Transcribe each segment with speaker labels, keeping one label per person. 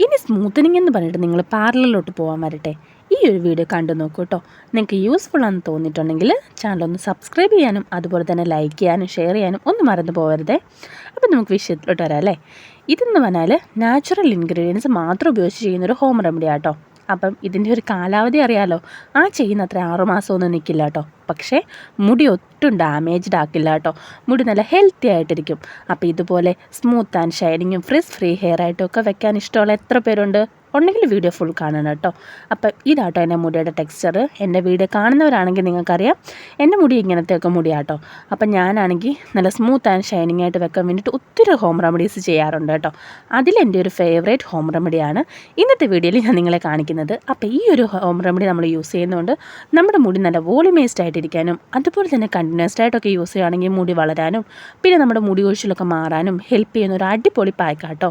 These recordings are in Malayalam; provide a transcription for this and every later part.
Speaker 1: ഇനി സ്മൂത്തനിങ് എന്ന് പറഞ്ഞിട്ട് നിങ്ങൾ പാർലറിലോട്ട് പോകാൻ വരട്ടെ. ഈ ഒരു വീഡിയോ കണ്ടു നോക്കൂ കേട്ടോ നിങ്ങൾക്ക് യൂസ്ഫുൾ ആണെന്ന് തോന്നിയിട്ടുണ്ടെങ്കിൽ ചാനൽ ഒന്ന് സബ്സ്ക്രൈബ് ചെയ്യാനും അതുപോലെ തന്നെ ലൈക്ക് ചെയ്യാനും ഷെയർ ചെയ്യാനും ഒന്നും മറന്നു പോകരുതേ അപ്പോൾ നമുക്ക് വിഷയത്തിലോട്ട് വരാം അല്ലേ? ഇതെന്ന് പറഞ്ഞാൽ നാച്ചുറൽ ഇൻഗ്രീഡിയൻസ് മാത്രം ഉപയോഗിച്ച് ചെയ്യുന്നൊരു ഹോം റെമഡി ആട്ടോ അപ്പം ഇതിന്റെ ഒരു കാലാവധി അറിയാലോ. ആ ചെയ്യുന്ന അത്ര ആറുമാസമൊന്നും നിൽക്കില്ല കേട്ടോ. പക്ഷേ മുടി ഒട്ടും ഡാമേജ്ഡ് ആക്കില്ല കേട്ടോ. മുടി നല്ല ഹെൽത്തി ആയിട്ടിരിക്കും. അപ്പോൾ ഇതുപോലെ സ്മൂത്ത് ആൻഡ് ഷൈനിങ്ങും ഫ്രിസ് ഫ്രീ ഹെയർ ആയിട്ടും ഒക്കെ വെക്കാൻ ഇഷ്ടമുള്ള എത്ര പേരുണ്ട്? ഉണ്ടെങ്കിൽ വീഡിയോ ഫുൾ കാണണം കേട്ടോ. അപ്പം ഇതാട്ടോ എന്റെ മുടിയുടെ ടെക്സ്ചർ എന്റെ വീഡിയോ കാണുന്നവരാണെങ്കിൽ നിങ്ങൾക്കറിയാം. എന്റെ മുടി ഇങ്ങനത്തെയൊക്കെ മുടിയാട്ടോ. അപ്പം ഞാനാണെങ്കിൽ നല്ല സ്മൂത്ത് ആൻഡ് ഷൈനിങ് ആയിട്ട് വെക്കാൻ വേണ്ടിയിട്ട് ഒത്തിരി ഹോം റെമഡീസ് ചെയ്യാറുണ്ട് കേട്ടോ. അതിലെന്റെ ഒരു ഫേവറേറ്റ് ഹോം റെമഡിയാണ് ഇന്നത്തെ വീഡിയോയിൽ ഞാൻ നിങ്ങളെ കാണിക്കുന്നത്. അപ്പോൾ ഈ ഒരു ഹോം റെമഡി നമ്മൾ യൂസ് ചെയ്യുന്നതുകൊണ്ട് നമ്മുടെ മുടി നല്ല വോളിമൈസ്ഡ് ആയിട്ടിരിക്കാനും അതുപോലെ തന്നെ കണ്ടിന്യൂസ്ഡ് ആയിട്ടൊക്കെ യൂസ് ചെയ്യുകയാണെങ്കിൽ മുടി വളരാനും പിന്നെ നമ്മുടെ മുടി കൊഴിച്ചിലൊക്കെ മാറാനും ഹെൽപ്പ് ചെയ്യുന്ന ഒരു അടിപൊളി പാക്കാട്ടോ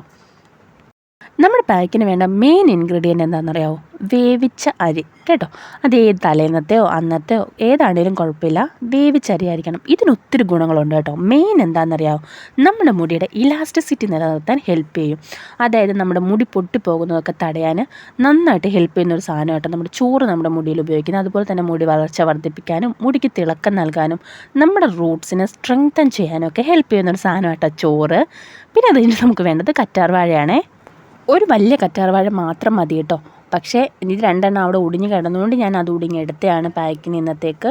Speaker 1: നമ്മുടെ പാക്കിന് വേണ്ട മെയിൻ ഇൻഗ്രീഡിയന്റ് എന്താണെന്നറിയാമോ വേവിച്ച അരി കേട്ടോ? അത് ഏത് തലേന്നത്തെയോ അന്നത്തെയോ ഏതാണേലും കുഴപ്പമില്ല. വേവിച്ച അരി ആയിരിക്കണം. ഇതിന് ഒത്തിരി ഗുണങ്ങളുണ്ട് കേട്ടോ. മെയിൻ എന്താണെന്നറിയാമോ നമ്മുടെ മുടിയുടെ ഇലാസ്റ്റിസിറ്റി നിലനിർത്താൻ ഹെൽപ്പ് ചെയ്യും. അതായത് നമ്മുടെ മുടി പൊട്ടിപ്പോകുന്നതൊക്കെ തടയാൻ നന്നായിട്ട് ഹെൽപ്പ് ചെയ്യുന്ന ഒരു സാധനം കേട്ടോ. നമ്മുടെ ചോറ് നമ്മുടെ മുടിയിൽ ഉപയോഗിക്കുന്നത്. അതുപോലെ തന്നെ മുടി വളർച്ച വർദ്ധിപ്പിക്കാനും മുടിക്ക് തിളക്കം നൽകാനും നമ്മുടെ റൂട്ട്സിനെ സ്ട്രെങ്തൻ ചെയ്യാനും ഒക്കെ ഹെൽപ്പ് ചെയ്യുന്ന ഒരു സാധനം കേട്ടോ ചോറ്. പിന്നെ അത് കഴിഞ്ഞ് നമുക്ക് വേണ്ടത് കറ്റാർ വാഴയാണേ. ഒരു വലിയ കറ്റാർവാഴ മാത്രം മതി കേട്ടോ. പക്ഷേ ഇത് രണ്ടെണ്ണം അവിടെ ഒടിഞ്ഞ് കിടന്നുകൊണ്ട് ഞാൻ അത് ഒടിഞ്ഞ് എടുത്തതാണ് പാക്കിന് ഇന്നത്തേക്ക്.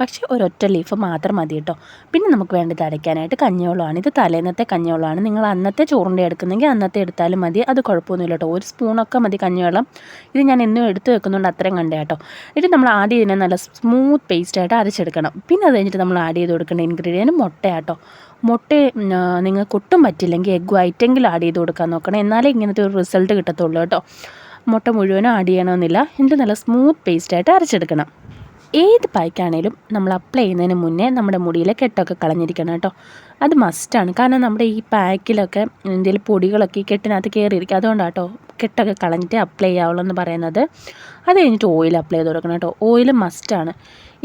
Speaker 1: പക്ഷേ ഒരൊറ്റ ലീഫ് മാത്രം മതി കേട്ടോ. പിന്നെ നമുക്ക് വേണ്ടത് അരയ്ക്കാനായിട്ട് കഞ്ഞിവെള്ളമാണ്. ഇത് തലേന്നത്തെ കഞ്ഞിവെള്ളമാണ്. നിങ്ങൾ അന്നത്തെ ചോറിന്റെ എടുക്കുന്നെങ്കിൽ അന്നത്തെ എടുത്താലും മതി. അത് കുഴപ്പമൊന്നുമില്ല കേട്ടോ. ഒരു സ്പൂണൊക്കെ മതി കഞ്ഞിവെള്ളം. ഇത് ഞാൻ എന്നും എടുത്തു വെക്കുന്നുണ്ട് അത്രയും കണ്ടേ കേട്ടോ. ഇത് നമ്മൾ ആദ്യം ഇതിനെ നല്ല സ്മൂത്ത് പേസ്റ്റായിട്ട് അരച്ചെടുക്കണം. പിന്നെ അത് കഴിഞ്ഞിട്ട് നമ്മൾ ആഡ് ചെയ്ത് കൊടുക്കേണ്ട ഇൻഗ്രീഡിയന്റ് മുട്ടയാട്ടോ മുട്ട നിങ്ങൾക്ക് ഒട്ടും പറ്റില്ലെങ്കിൽ എഗ് വൈറ്റെങ്കിലും ആഡ് ചെയ്ത് കൊടുക്കാൻ നോക്കണം. എന്നാലേ ഇങ്ങനത്തെ ഒരു റിസൾട്ട് കിട്ടത്തുള്ളൂ കേട്ടോ. മുട്ട മുഴുവനും ആഡ് ചെയ്യണമെന്നില്ല. എന്നിട്ട് നല്ല സ്മൂത്ത് പേസ്റ്റായിട്ട് അരച്ചെടുക്കണം. ഏത് പായ്ക്കാണേലും നമ്മൾ അപ്ലൈ ചെയ്യുന്നതിന് മുന്നേ നമ്മുടെ മുടിയിലെ കെട്ടൊക്കെ കളഞ്ഞിരിക്കണം കേട്ടോ. അത് മസ്റ്റാണ് കാരണം നമ്മുടെ ഈ പാക്കിലൊക്കെ എന്തെങ്കിലും പൊടികളൊക്കെ ഈ കെട്ടിനകത്ത് കയറിയിരിക്കും അതുകൊണ്ടാണ് കേട്ടോ കെട്ടൊക്കെ കളഞ്ഞിട്ട് അപ്ലൈ ചെയ്യാവുള്ളൂ എന്ന് പറയുന്നത്. അത് കഴിഞ്ഞിട്ട് ഓയിൽ അപ്ലൈ ചെയ്ത് കൊടുക്കണം കേട്ടോ. ഓയിൽ മസ്റ്റാണ്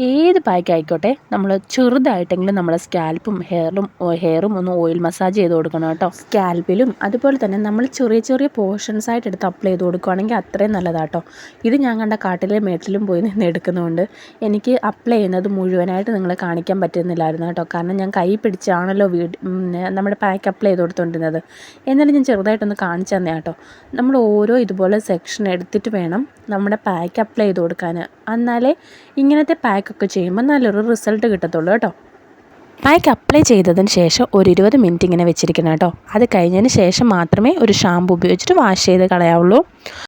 Speaker 1: ഏത് പാക്ക് ആയിക്കോട്ടെ നമ്മൾ ചെറുതായിട്ടെങ്കിലും നമ്മളെ സ്കാൽപ്പും ഹെയറും ഹെയറും ഒന്ന് ഓയിൽ മസാജ് ചെയ്ത് കൊടുക്കണം കേട്ടോ. സ്കാൽപ്പിലും അതുപോലെ തന്നെ നമ്മൾ ചെറിയ ചെറിയ പോർഷൻസ് ആയിട്ട് എടുത്ത് അപ്ലൈ ചെയ്ത് കൊടുക്കുകയാണെങ്കിൽ അത്രയും നല്ലതാട്ടോ. ഇത് ഞാൻ കണ്ട കാട്ടിലെ മേട്ടിലും പോയി നിന്ന് എടുക്കുന്നതുകൊണ്ട് എനിക്ക് അപ്ലൈ ചെയ്യുന്നത് മുഴുവനായിട്ട് നിങ്ങളെ കാണിക്കാൻ പറ്റുന്നില്ലായിരുന്നു കേട്ടോ. കാരണം ഞാൻ കൈ പിടിച്ചാണല്ലോ വീട് നമ്മുടെ പാക്ക് അപ്ലൈ ചെയ്ത് കൊടുത്തുകൊണ്ടിരുന്നത് എന്നാലും ഞാൻ ചെറുതായിട്ടൊന്ന് കാണിച്ചു തന്നെ കേട്ടോ. നമ്മൾ ഓരോ ഇതുപോലെ സെക്ഷൻ എടുത്തിട്ട് വേണം നമ്മുടെ പാക്ക് അപ്ലൈ ചെയ്ത് കൊടുക്കാൻ എന്നാലേ ഇങ്ങനത്തെ പാക്കൊക്കെ ചെയ്യുമ്പോൾ നല്ലൊരു റിസൾട്ട് കിട്ടത്തുള്ളൂ കേട്ടോ. പാക്ക് അപ്ലൈ ചെയ്തതിന് ശേഷം ഒരു ഇരുപത് മിനിറ്റ് ഇങ്ങനെ വെച്ചിരിക്കണം കേട്ടോ. അത് കഴിഞ്ഞതിന് ശേഷം മാത്രമേ ഒരു ഷാമ്പു ഉപയോഗിച്ചിട്ട് വാഷ് ചെയ്ത് കളയാവുള്ളൂ.